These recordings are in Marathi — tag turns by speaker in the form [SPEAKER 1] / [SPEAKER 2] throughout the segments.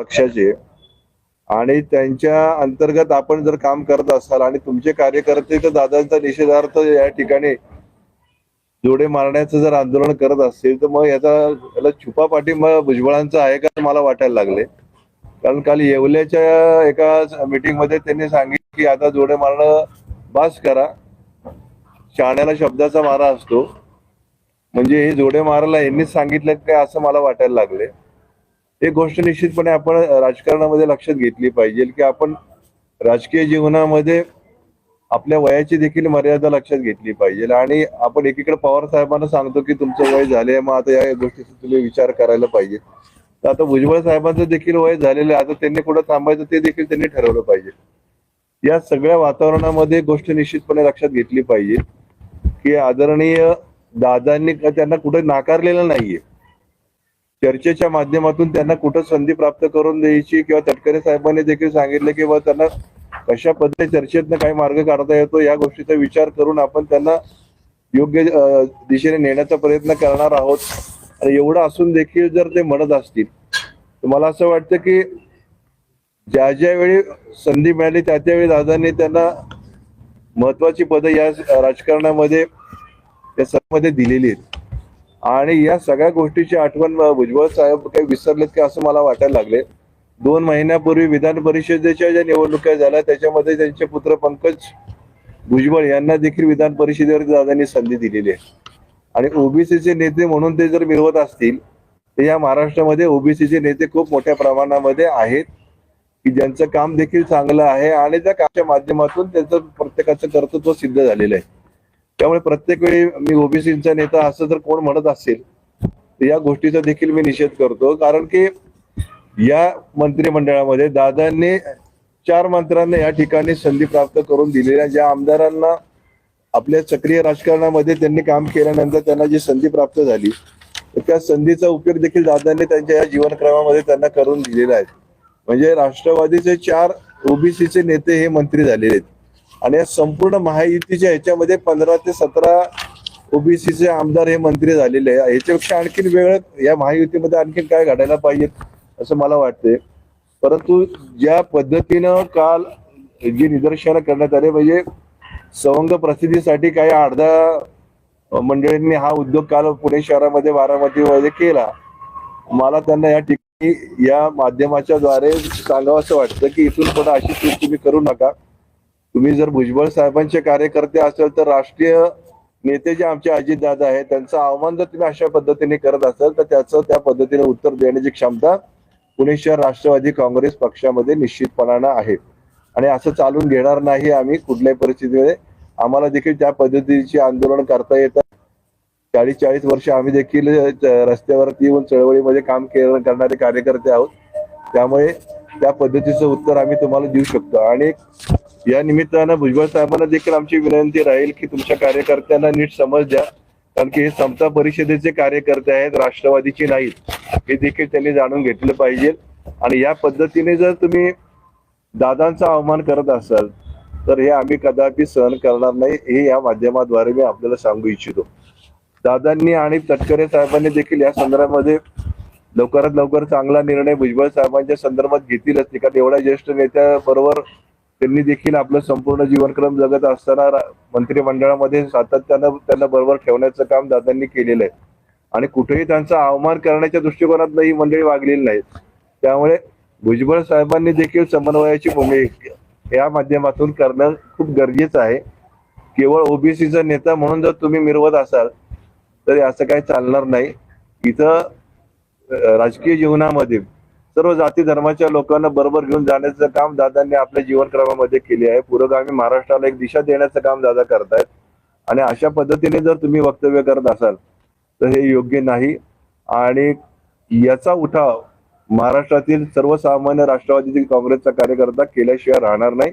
[SPEAKER 1] पक्षाचे. आणि त्यांच्या अंतर्गत आपण जर काम करत असाल आणि तुमचे कार्यकर्ते तर दादांचा निषेधार्थ या ठिकाणी जोडे मारण्याचं जर आंदोलन करत असतील तर मग याचा याला छुपा पाठिंबा भुजबळांचा आहे का मला वाटायला लागले. कारण काल येवल्याच्या एका मीटिंगमध्ये त्यांनी सांगितलं की आता जोडे मारणं बास करा. शाण्याला शब्दाचा मारा असतो. म्हणजे हे जोडे मारायला यांनीच सांगितलं काय असं मला वाटायला लागले. एक गोष्ट निश्चितपणे आपण राजकारणामध्ये लक्षात घेतली पाहिजे की आपण राजकीय जीवनामध्ये आपल्या वयाची देखील मर्यादा लक्षात घेतली पाहिजे. आणि आपण एकीकडे पवार साहेबांना सांगतो की तुमचं वय झाले मग आता या गोष्टीचा तुम्ही विचार करायला पाहिजे. तर आता भुजबळ साहेबांचं देखील वय झालेलं आहे आता त्यांनी कुठं थांबायचं ते देखील त्यांनी ठरवलं पाहिजे. या सगळ्या वातावरणामध्ये गोष्ट निश्चितपणे लक्षात घेतली पाहिजे की आदरणीय दादांनी त्यांना कुठे नाकारलेलं नाहीये. चर्चेच्या माध्यमातून त्यांना कुठं संधी प्राप्त करून द्यायची किंवा तटकरे साहेबांनी देखील सांगितलं की बा त्यांना कशा पद्धतीने चर्चेतनं काही मार्ग काढता येतो या गोष्टीचा विचार करून आपण त्यांना योग्य दिशेने नेण्याचा प्रयत्न करणार आहोत. आणि एवढं असून देखील जर ते म्हणत असतील तर मला असं वाटतं की ज्या ज्या वेळी संधी मिळाली त्या त्यावेळी दादांनी त्यांना महत्वाची पदं या राजकारणामध्ये या सर्वमध्ये दिलेली आहेत. आणि या सगळ्या गोष्टीची आठवण भुजबळ साहेब काही विसरलेत का असं मला वाटायला लागले. दोन महिन्यापूर्वी विधान परिषदेच्या ज्या निवडणुका झाल्या त्याच्यामध्ये त्यांचे पुत्र पंकज भुजबळ यांना देखील विधान परिषदेवर दादांनी संधी दिलेली आहे. आणि ओबीसीचे नेते म्हणून ते जर मिळवत असतील तर या महाराष्ट्रामध्ये ओबीसीचे नेते खूप मोठ्या प्रमाणामध्ये आहेत की ज्यांचं काम देखील चांगलं आहे आणि त्या कामाच्या माध्यमातून त्याचं प्रत्येकाचं कर्तृत्व सिद्ध झालेलं आहे. त्यामुळे प्रत्येक वेळी मी ओबीसीचा नेता असं जर कोण म्हणत असेल तर या गोष्टीचा देखील मी निषेध करतो. कारण की या मंत्रिमंडळामध्ये दादांनी चार मंत्र्यांना या ठिकाणी संधी प्राप्त करून दिलेल्या ज्या आमदारांना आपल्या सक्रिय राजकारणामध्ये त्यांनी काम केल्यानंतर त्यांना जी संधी प्राप्त झाली तर त्या संधीचा उपयोग देखील दादांनी त्यांच्या या जीवनक्रमामध्ये त्यांना करून दिलेला आहे. म्हणजे राष्ट्रवादीचे चार ओबीसीचे नेते हे मंत्री झालेले आहेत. आणि या संपूर्ण महायुतीच्या ह्याच्यामध्ये पंधरा ते सतरा ओबीसीचे आमदार हे मंत्री झालेले आहे याच्यापेक्षा आणखीन वेळ या महायुतीमध्ये आणखीन काय घडायला पाहिजे असं मला वाटते परंतु ज्या पद्धतीनं काल जी निदर्शनं करण्यात आले म्हणजे सवंग प्रसिद्धीसाठी काही अर्धा मंडळींनी हा उद्योग काल पुणे शहरामध्ये बारामतीमध्ये केला. मला त्यांना या ठिकाणी या माध्यमाच्या द्वारे सांगावं असं वाटतं की इथून पण अशी चूक तुम्ही करू नका. तुम्ही जर भुजबळ साहेबांचे कार्यकर्ते असाल तर राष्ट्रीय नेते जे आमचे अजितदादा आहेत त्यांचा आव्हान जर तुम्ही अशा पद्धतीने करत असाल तर त्याचं त्या पद्धतीने उत्तर देण्याची क्षमता पुणे शहर राष्ट्रवादी काँग्रेस पक्षामध्ये निश्चितपणानं आहे. आणि असं चालून घेणार नाही आम्ही कुठल्याही परिस्थितीमध्ये. आम्हाला देखील त्या पद्धतीची आंदोलन करता येतात चाळीस चाळीस वर्ष आम्ही देखील रस्त्यावरती येऊन चळवळीमध्ये काम करणारे कार्यकर्ते आहोत. त्यामुळे त्या पद्धतीचं उत्तर आम्ही तुम्हाला देऊ शकतो. आणि या निमित्तानं भुजबळ साहेबांना देखील आमची विनंती राहील की तुमच्या कार्यकर्त्यांना नीट समज द्या. कारण की हे समता परिषदेचे कार्यकर्ते आहेत राष्ट्रवादीचे नाहीत. हे देखील त्यांनी जाणून घेतलं पाहिजे. आणि या पद्धतीने जर तुम्ही दादांचा अवमान करत असाल तर हे आम्ही कदापि सहन करणार नाही. हे या माध्यमाद्वारे मी आपल्याला सांगू इच्छितो. दादांनी आणि तटकरे साहेबांनी देखील या संदर्भामध्ये लवकरात लवकर चांगला निर्णय भुजबळ साहेबांच्या संदर्भात घेतीलच. ते कारण एवढ्या ज्येष्ठ नेत्याबरोबर त्यांनी देखील आपलं संपूर्ण जीवनक्रम जगत असताना मंत्रिमंडळामध्ये सातत्यानं त्यांना बरोबर ठेवण्याचं काम दादांनी केलेलं आहे. आणि कुठेही त्यांचा अवमान करण्याच्या दृष्टिकोनात ही मंडळी वागलेली नाहीत त्यामुळे भुजबळ साहेबांनी देखील समन्वयाची भूमिका या माध्यमातून करणं खूप गरजेचं आहे. केवळ ओबीसीचा नेता म्हणून जर तुम्ही मिरवत असाल तर असं काही चालणार नाही. इथं राजकीय जीवनामध्ये सर्व जाती धर्माच्या लोकांना बरोबर घेऊन जाण्याचं काम दादांनी आपल्या जीवनक्रमामध्ये केले आहे. पुरोगामी महाराष्ट्राला एक दिशा देण्याचं काम दादा करतायत. आणि अशा पद्धतीने जर तुम्ही वक्तव्य करत असाल तर हे योग्य नाही. आणि याचा उठाव महाराष्ट्रातील सर्वसामान्य राष्ट्रवादी काँग्रेसचा कार्यकर्ता केल्याशिवाय राहणार नाही.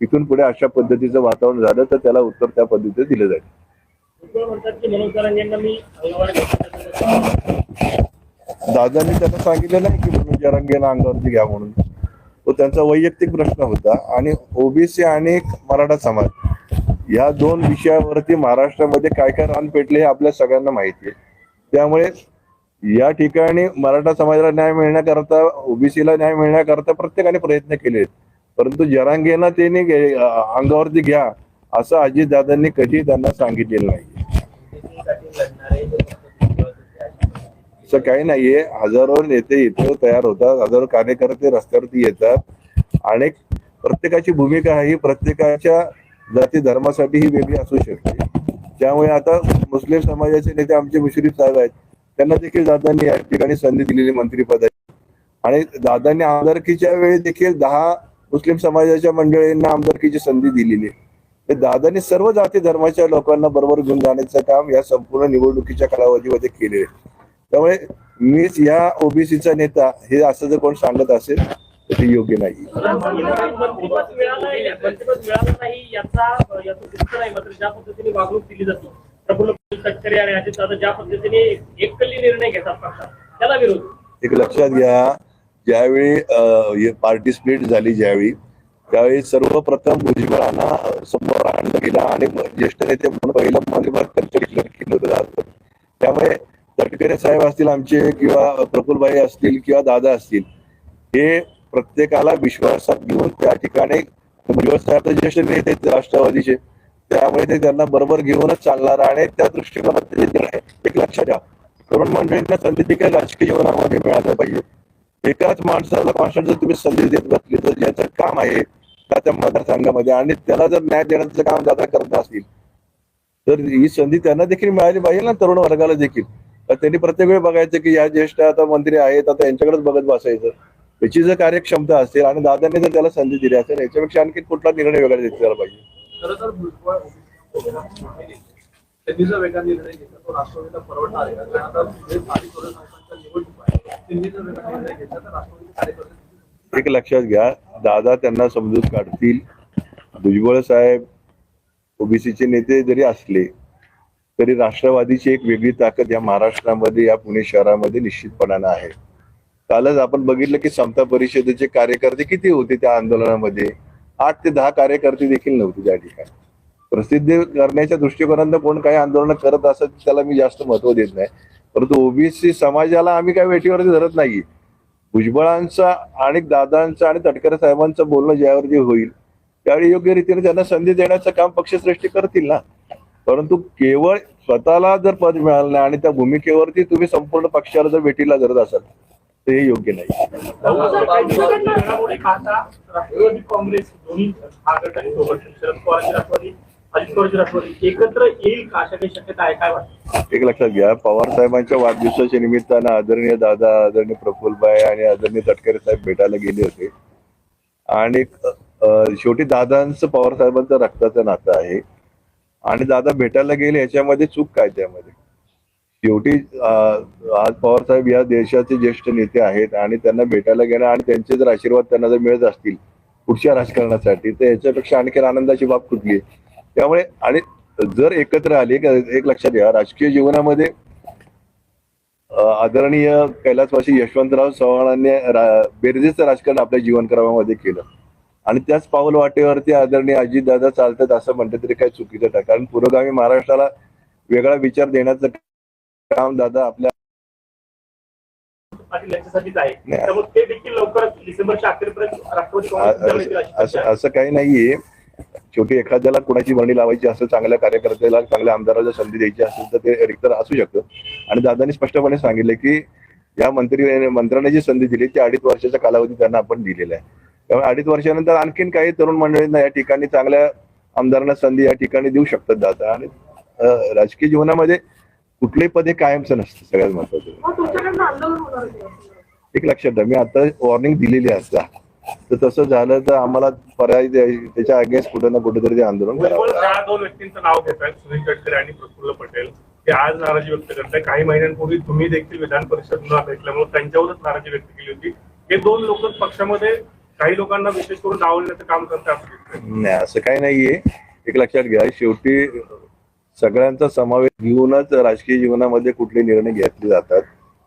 [SPEAKER 1] इथून पुढे अशा पद्धतीचं वातावरण झालं तर त्याला उत्तर त्या पद्धतीने दिलं जाईल. दादांनी त्यांना सांगितलं नाही की म्हणून जरांगेला अंगावरती घ्या म्हणून. तो त्यांचा वैयक्तिक प्रश्न होता आणि ओबीसी आणि मराठा समाज या दोन विषयावरती महाराष्ट्रामध्ये काय काय रान पेटले हे आपल्या सगळ्यांना माहिती आहे. त्यामुळे या ठिकाणी मराठा समाजाला न्याय मिळण्याकरता ओबीसीला न्याय मिळण्याकरता प्रत्येकाने प्रयत्न केले परंतु जरांगेना त्यांनी अंगावरती घ्या असं अजितदादांनी कधी त्यांना सांगितलेलं नाही. असं काही नाहीये. हजारो नेते इथं तयार होतात. हजारो कार्यकर्ते रस्त्यावरती येतात. आणि प्रत्येकाची भूमिका ही प्रत्येकाच्या जाती धर्मासाठी ही वेगळी असू शकते. त्यामुळे आता मुस्लिम समाजाचे नेते आमचे मुश्रीफ साहेब आहेत. त्यांना देखील दादांनी या ठिकाणी संधी दिलेली मंत्रीपदाची. आणि दादांनी आमदारकीच्या वेळी देखील दहा मुस्लिम समाजाच्या मंडळींना आमदारकीची संधी दिलेली. आहे तर दादांनी सर्व जाती धर्माच्या लोकांना बरोबर घेऊन जाण्याचं काम या संपूर्ण निवडणुकीच्या कालावधीमध्ये केले त्यामुळे मीच या ओबीसीचा नेता हे असं जर कोण सांगत असेल तर ते योग्य नाही. एक लक्षात घ्या ज्यावेळी पार्टी स्प्लिट झाली ज्यावेळी त्यावेळी सर्वप्रथम भुजबळांना समोर आणलं गेलं आणि ज्येष्ठ नेते म्हणून पहिलं मध्ये त्यांच्या केलं होतं. त्यामुळे तटकरे साहेब असतील आमचे किंवा प्रफुलबाई असतील किंवा दादा असतील हे प्रत्येकाला विश्वासात घेऊन त्या ठिकाणी भुजबळ साहेब ज्येष्ठ नेते राष्ट्रवादीचे त्यामुळे ते त्यांना बरोबर घेऊनच चालणार आणि त्या दृष्टिकोनात निर्णय एक लक्षात घ्या तरुण मंडळींना संधी देखील राजकीय जीवनामध्ये मिळालं पाहिजे. एकाच माणसाला माणसाला जर तुम्ही संधी देत बसली तर ज्याचं काम आहे त्या त्या मतदारसंघामध्ये आणि त्याला जर न्याय देण्याचं काम दादा करत असतील तर ही संधी त्यांना देखील मिळाली पाहिजे ना तरुण वर्गाला देखील. त्यांनी प्रत्येक वेळ बघायचं की या ज्येष्ठ आता मंत्री आहेत आता यांच्याकडेच बघत बसायचं. त्याची जर कार्यक्षमता असेल आणि दादांनी जर त्याला संधी दिली असेल याच्यापेक्षा आणखी कुठला निर्णय वेगळा घेतला पाहिजे एक लक्षात घ्या दादा त्यांना समजूत काढतील. भुजबळ साहेब ओबीसीचे नेते जरी असले तरी राष्ट्रवादीची एक वेगळी ताकद या महाराष्ट्रामध्ये या पुणे शहरामध्ये निश्चितपणानं आहे. कालच आपण बघितलं की समता परिषदेचे कार्यकर्ते किती होते त्या आंदोलनामध्ये? आठ ते दहा कार्यकर्ते देखील नव्हते त्या ठिकाणी. प्रसिद्ध करण्याच्या दृष्टिकोनातून कोण काही आंदोलन करत असत त्याला मी जास्त महत्त्व देत नाही. परंतु ओबीसी समाजाला आम्ही काही वेटीवरती धरत नाही भुजबळांचा आणि दादांचा आणि तटकरे साहेबांचं बोलणं ज्यावर जे होईल त्यावेळी योग्य रीतीने त्यांना संधी देण्याचं काम पक्षश्रेष्ठी करतील ना? परंतु केवळ स्वतःला जर पद मिळालं नाही आणि त्या भूमिकेवरती तुम्ही संपूर्ण पक्षाला जर भेटीला धरत असाल तर हे योग्य नाही.
[SPEAKER 2] काँग्रेस एकत्र येईल
[SPEAKER 1] एक लक्षात घ्या पवार साहेबांच्या वाढदिवसाच्या निमित्तानं आदरणीय दादा आदरणीय प्रफुल्लभाई आणि आदरणीय तटकरे साहेब भेटायला गेले होते. आणि शेवटी दादांचं पवार साहेबांचं रक्ताचं नातं आहे. आणि दादा भेटायला गेले याच्यामध्ये चूक काय त्यामध्ये? शेवटी आज पवार साहेब या देशाचे ज्येष्ठ नेते आहेत आणि त्यांना भेटायला गेलं आणि त्यांचे जर आशीर्वाद त्यांना जर मिळत असतील पुढच्या राजकारणासाठी तर याच्यापेक्षा आणखी आनंदाची बाब कुठली त्यामुळे आणि जर एकत्र आले एक लक्षात घ्या राजकीय जीवनामध्ये आदरणीय कैलासवासी यशवंतराव चव्हाणांनी बेरजेचं राजकारण आपल्या जीवनक्रमामध्ये केलं. आणि त्याच पाऊल वाटेवरती आदरणीय अजितदादा चालतात असं म्हटलं तरी काही चुकीचं नाही. कारण पुरोगामी महाराष्ट्राला वेगळा विचार देण्याचं काम दादा आपल्या
[SPEAKER 2] आहे.
[SPEAKER 1] असं
[SPEAKER 2] आहे.
[SPEAKER 1] असं काही नाहीये. शेवटी एखाद्याला कुणाची वर्णी लावायची असेल चांगल्या कार्यकर्त्याला चांगल्या आमदाराला संधी द्यायची असेल तर ते रिक्त असू शकतं. आणि दादांनी स्पष्टपणे सांगितलं की या मंत्री मंत्र्यांना जी संधी दिली ती अडीच वर्षाचा कालावधी त्यांना आपण दिलेला आहे. त्यामुळे अडीच वर्षानंतर आणखीन काही तरुण मंडळींना या ठिकाणी चांगल्या आमदारांना संधी या ठिकाणी देऊ शकतात दादा. आणि राजकीय जीवनामध्ये कुठलेही पद हे कायमचं नसतं सगळ्यात महत्वाचं? एक लक्षात द्या मी आता वॉर्निंग दिलेली असता तर तसं झालं तर आम्हाला पर्याय त्याच्या अगेन्स्ट कुठं ना कुठेतरी ते आंदोलन करावं
[SPEAKER 3] दोन व्यक्तींचं नाव घेत आहेत सुनील तटकरे आणि प्रफुल्ल पटेल. ते आज नाराजी व्यक्त करताय काही महिन्यांपूर्वी तुम्ही देखील विधान परिषद मुलाखत घेतल्यामुळे त्यांच्यावरच नाराजी व्यक्त केली होती. हे दोन लोक पक्षामध्ये काही लोकांना विशेष करून डावलण्याचं काम करतात असं
[SPEAKER 1] नाही असं काही नाहीये. एक लक्षात घ्या शेवटी सगळ्यांचा समावेश घेऊनच राजकीय जीवनामध्ये कुठले निर्णय घेतले जातात.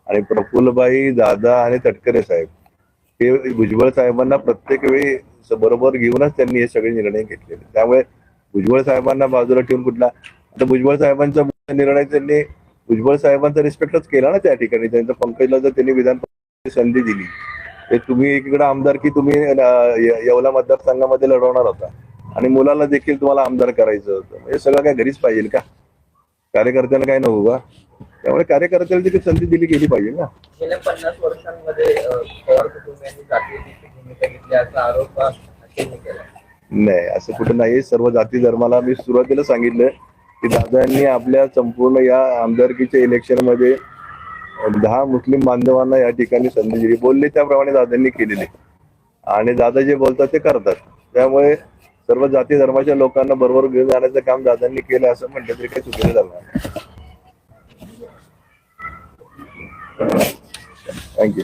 [SPEAKER 1] आणि प्रफुल्लबाई दादा आणि तटकरे साहेब हे भुजबळ साहेबांना प्रत्येक वेळी बरोबर घेऊनच त्यांनी हे सगळे निर्णय घेतलेले त्यामुळे भुजबळ साहेबांना बाजूला ठेवून कुठला? आता भुजबळ साहेबांचा निर्णय त्यांनी भुजबळ साहेबांचा रिस्पेक्टच केला ना त्या ठिकाणी. त्यांच्या पंकजला जर त्यांनी विधान संधी दिली ते तुम्ही एकीकडे आमदारकी तुम्ही येवला मतदारसंघामध्ये लढवणार होता. आणि मुलाला देखील तुम्हाला आमदार करायचं होतं. म्हणजे सगळं काय घरीच पाहिजे का? कार्यकर्त्यांना काय नको का त्यामुळे कार्यकर्त्याला देखील संधी दिली गेली पाहिजे ना.
[SPEAKER 4] गेल्या पन्नास वर्षांमध्ये अ, पवार कुटुंबियांनी जातीयतेची भूमिका घेतली असा आरोप अखेरने केला.
[SPEAKER 1] नाही असं कुठं नाही. सर्व जाती धर्माला मी सुरुवातीला सांगितलं की दादांनी आपल्या संपूर्ण या आमदारकीच्या इलेक्शनमध्ये दहा मुस्लिम बांधवांना या ठिकाणी संधी दिली. बोलले त्याप्रमाणे दादांनी केलेली. आणि दादा जे बोलतात ते करतात. त्यामुळे सर्व जाती धर्माच्या लोकांना बरोबर घेऊन जाण्याचं काम दादांनी केलं असं म्हणलं तरी काही चुकीचं झालं थँक्यू